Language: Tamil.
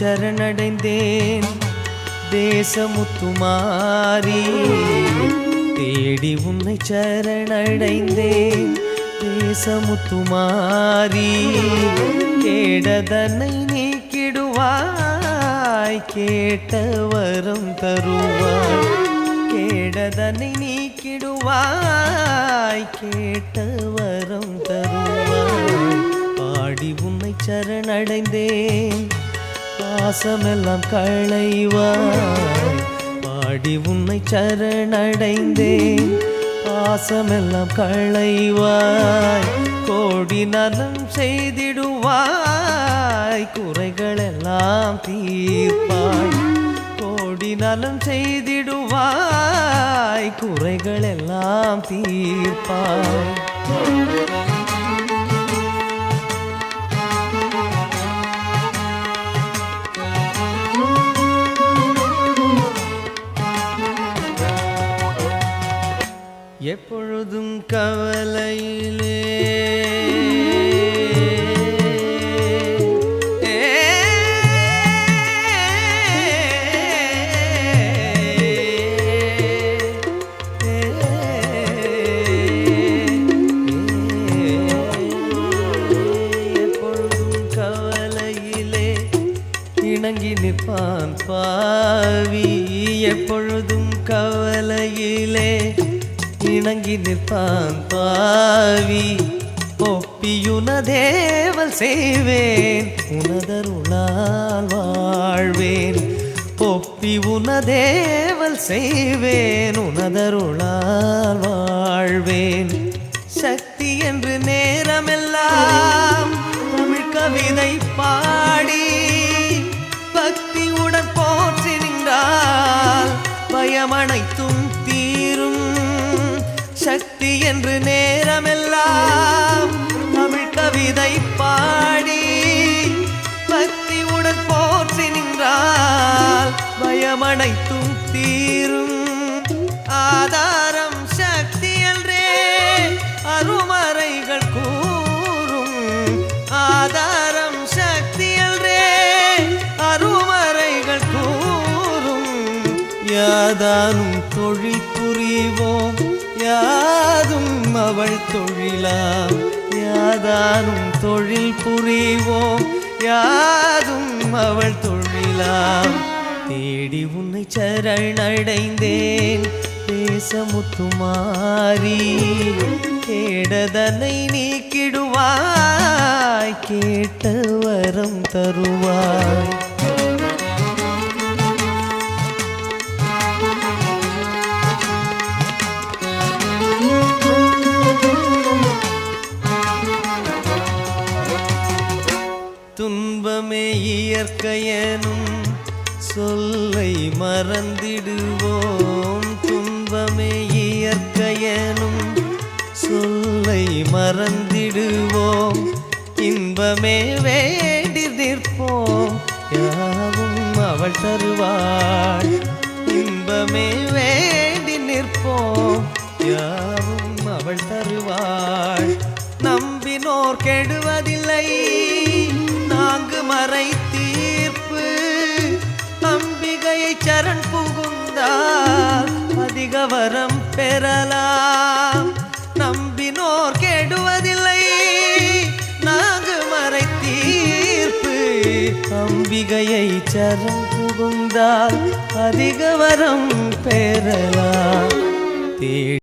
சரணடைந்தேன். தேசமுத்துமாரி தேடி உன்னை சரணடைந்தேன். தேசமுத்துமாரி கேடதனை நீக்கிடுவாய். கேட்ட வரம் தருவாய். கேடதனை நீக்கிடுவாய். கேட்ட வரம் தருவாய். பாடி உன்னை சரணடைந்தேன். பாசமெல்லாம் களைவாய். பாடி உன்னை சரணடைந்தேன். பாசமெல்லாம் களைவாய். கோடி நலம் செய்திடுவாய். குறைகளெல்லாம் தீர்ப்பாய். கோடி நலம் செய்திடுவாய். குறைகளெல்லாம் தீர்ப்பாய். எப்பொழுதும் கவலையிலே. இணங்கி நிற்பான் பாவி. எப்பொழுதும் கவலையிலே. இணங்கி நிற்பான் பாவி. ஒப்பியுனதேவல் செய்வேன் உனதருளால் வாழ்வேன். ஒப்பி உனதேவல் செய்வேன் உனதருளால் வாழ்வேன். சக்தி என்று நேரமெல்லாம் தமிழ் கவிதை பாடி பக்தியுடன் போற்றி நின்றால் பயமனைத்தும் நேரமெல்லாம் தமிழ் கவிதை பாடி பக்தி உடன் போற்றி நின்றால் பயமனைத்தும் தீரும். ஆதாரம் சக்தி என்றே அருமறைகள் கூறும். ஆதாரம் சக்தி என்றே அருமறைகள் கூறும். யாதானும் தொழில் புரிவோம். யாதும் அவள் தொழிலாம். யாதானும் தொழில் புரிவோம். யாதும் அவள் தொழிலாம். தேடி உன்னை சரணடைந்தேன் தேசமுத்துமாரி கேடதனை நீக்கிடுவாய். கேட்ட வரம் தரும் துன்பமே இயற்கையனும் சொல்லை மறந்திடுவோம். துன்பமே இயற்கையனும் சொல்லை மறந்திடுவோம். இன்பமே வேண்டி நிற்போம். யாவும் அவள் தருவாள். இன்பமே வேண்டி நிற்போம். யாவும் அவள் தருவாள். நம்பினோர் கெடுவதில்லை. நான்கு தீர்ப்பு. அம்பிகையை சரண் புகுந்தார். அதிக வரம் பெறலாம். நம்பினோர் கெடுவதில்லை. நாங்கு மறை தீர்ப்பு. அம்பிகையை சரண் புகுந்தால் அதிக வரம் பெறலாம். தேடி